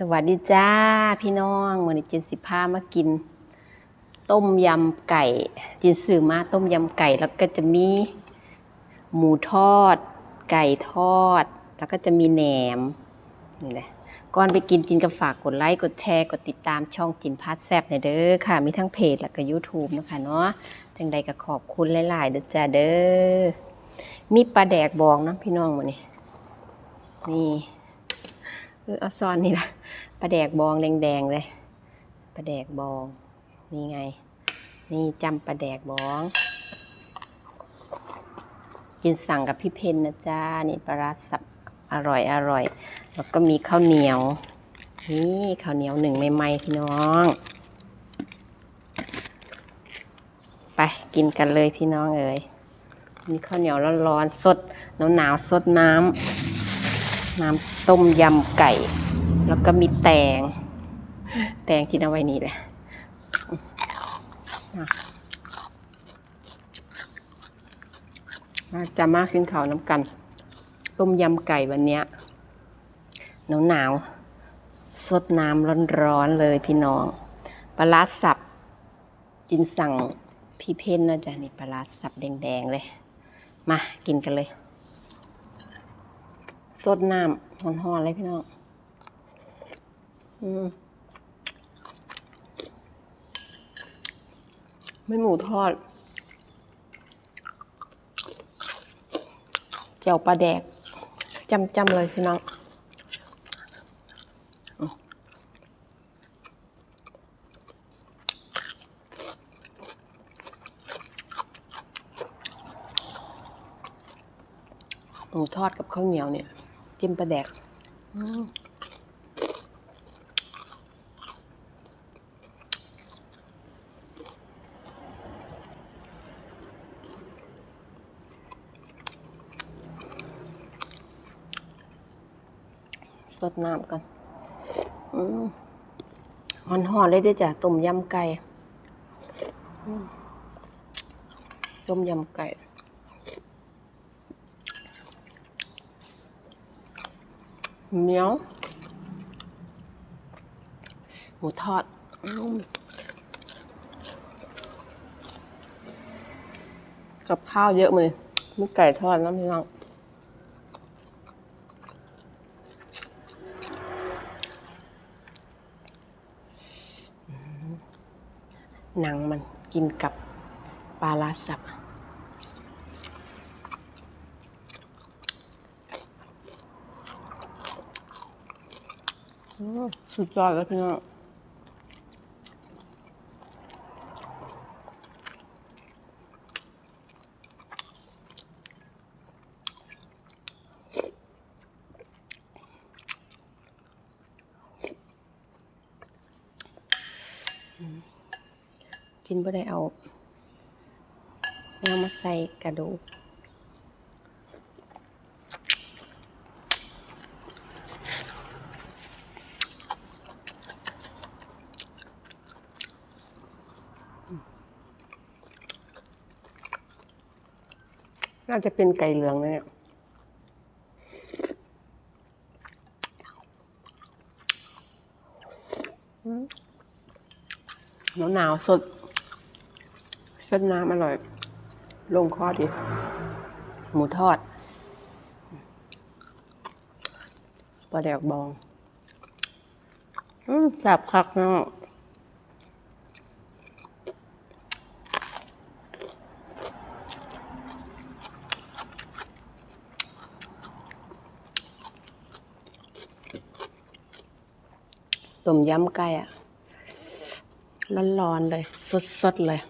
สวัสดีจ้าพี่น้องวันนี้จินสิพามากิน ต้มยำไก่ จินซื้อมาต้มยำไก่แล้วก็จะมีหมูทอด ไก่ทอด แล้วก็จะมีแหนมนี่แหละก่อนไปกินจินก็ฝากกดไลค์กดแชร์กดติดตามช่องจินพาสแซบหน่อยเด้อค่ะ มีทั้งเพจแล้วก็ YouTube นะคะเนาะจังใดก็ขอบคุณหลายๆเด้อจ้าเด้อมีปลาแดกบองนะพี่น้องวันนี้นี่เออเอาซอนนี่แหละ ปลาแดกบองแดงๆเลยปลาแดกบอง นี่ไง นี่จำปลาแดกบอง กินสั่งกับพี่เพนนะจ้า นี่ปลาสับอร่อยอร่อย แล้วก็มีข้าวเหนียว นี่ข้าวเหนียวหนึ่งใหม่ๆพี่น้อง ไปกินกันเลยพี่น้องเอ๋ยมีข้าวเหนียวร้อนๆสดหนาวๆสดน้ำน้ำต้มยำไก่ แล้วก็มีแตง แตงกินเอาไว้นี่แหละอะมาจะมาขึ้นเขาน้ำกัน ต้มยำไก่วันนี้หนาวหนาวๆสดน้ำร้อนๆเลยพี่น้อง ปลาร้าสับ จินสั่งพี่เพนนะจ๊ะนี่ปลาร้าสับแดงๆเลย มากินกันเลย สดน้ำหอนๆเลยพี่น้อง มไม่หมูทอดเจียวปลาแดกจำๆเลยพี่น้องหมูทอดกับข้าวเหนียวเนี่ย จิ้มปลาแดก อืม ดน้ำกันอืมหอนๆเลยด้จ้ะต้มยำไก่ต้มยำไก่เหนียวหมูทอดอกับข้าวเยอะเลยมีไก่ทอดน้ำพี่น้อง หนังมันกินกับปลาลาสับอืมสุดยอดแล้วพี่น้อง กินไม่ได้เอาเอามาใส่กระดูกน่าจะเป็นไก่เหลืองนะเนี่ยหนาวหนาวสด สดน้ำอร่อย ลงคอดีหมูทอดปลาแดกบอง อืมแบบคักเนาะต้มยำไก่อะร้อนๆเลย สดๆเลย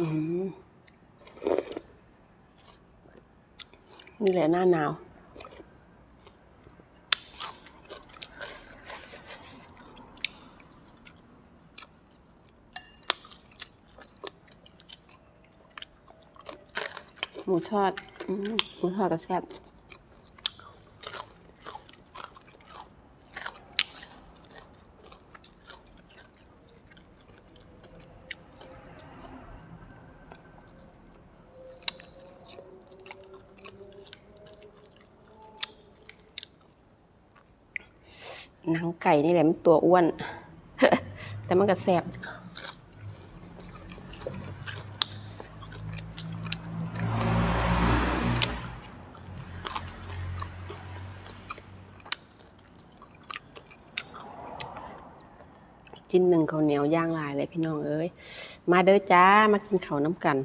นี่แหละหน้าหนาว หมูทอดอหมูทอดก็แซ่บ หนังไก่นี่แหละมันตัวอ้วน แต่มันก็แซ่บกินหนึ่งข้าวเหนียวย่างลายเลยพี่น้องเอ้ย มาเด้อจ้า มากินข้าวน้ำกัน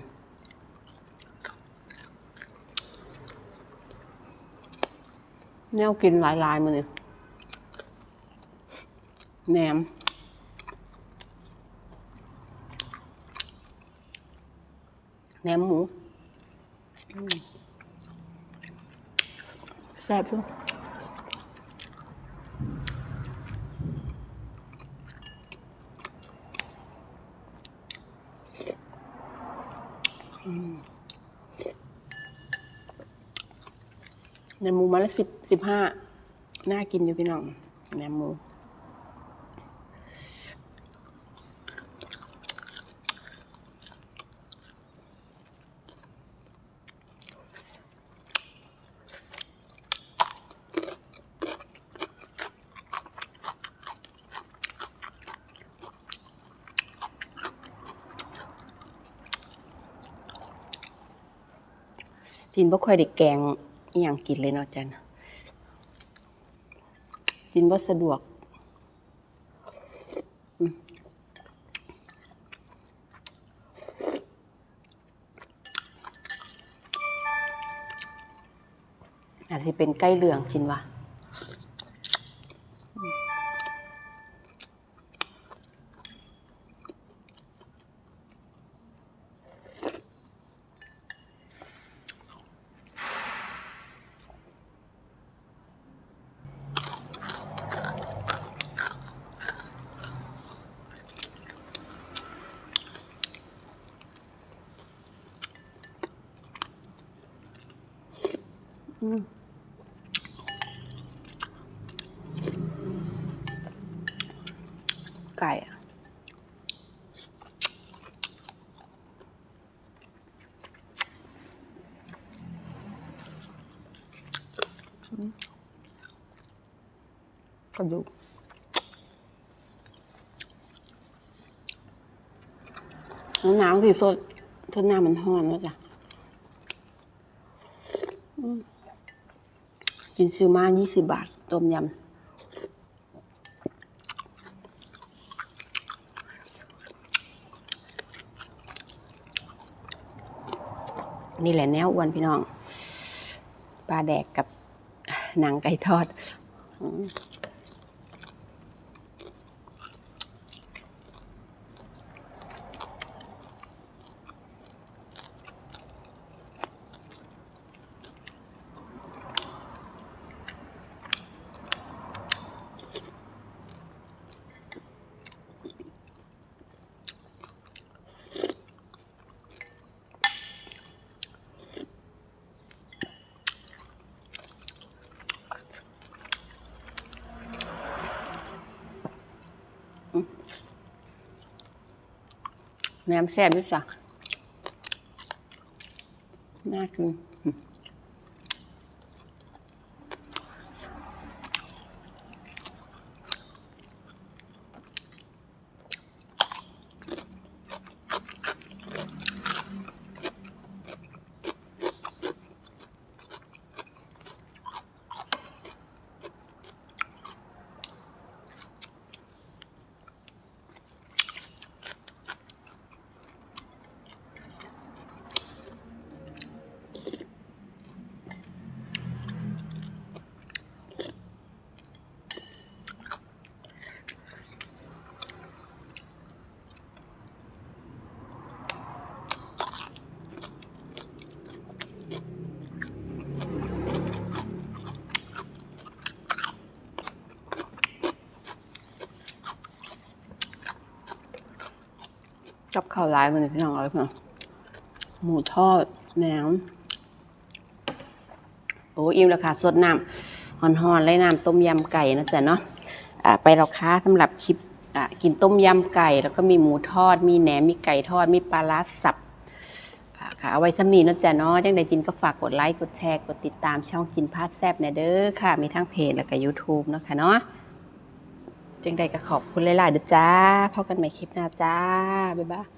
แนวกินหลายๆมือนี่ย แหนม แหนมหมูอืมแซ่บอยู่อืมแหนมหมูมาละสิบสิบห้าน่ากินอยู่พี่น้องแหนมหมู จินบ่ค่อยได้แกงอหย่างกินเลยเนาะจันจินบ่สะดวกอาจสิเป็นใกล้เหลืองจินว่าอืมไก่อะกระดูกหนาวสิสดทนหน้ำมันห้อนแล้วจ้ะกินซื้อมายี่สิบบาท ต้มยำ นี่แหละแนวอ้วนพี่น้อง ปลาแดกกับหนังไก่ทอด นมแซ่บด้วยจ้ะน่ากินอืม กับข้าวร้ายมันพี่น้องเอ้ยพี่น้องหมูทอดแหนมโอ้อิ่มแล้วค่ะสดน้ำหอนๆเลยน้ำต้มยำไก่นะจ๊ะเนาะไปแล้วค่ะสำหรับคลิปกินต้มยำไก่ แล้วก็มีหมูทอด มีแหนมมีไก่ทอด มีปลาร้าสับค่ะเอาไว้สำนีนะจ๊ะเนาะจังใดจินก็ฝากกดไลค์ กดแชร์ กดติดตามช่องจินพาดแซบเนี่ยเด้อค่ะ มีทั้งเพจแล้วก็ YouTube เนาะค่ะเนาะ จังใดก็ขอบคุณหลายๆเด้อจ้าพบกันใหม่คลิปหน้าจ้า บ๊ายบาย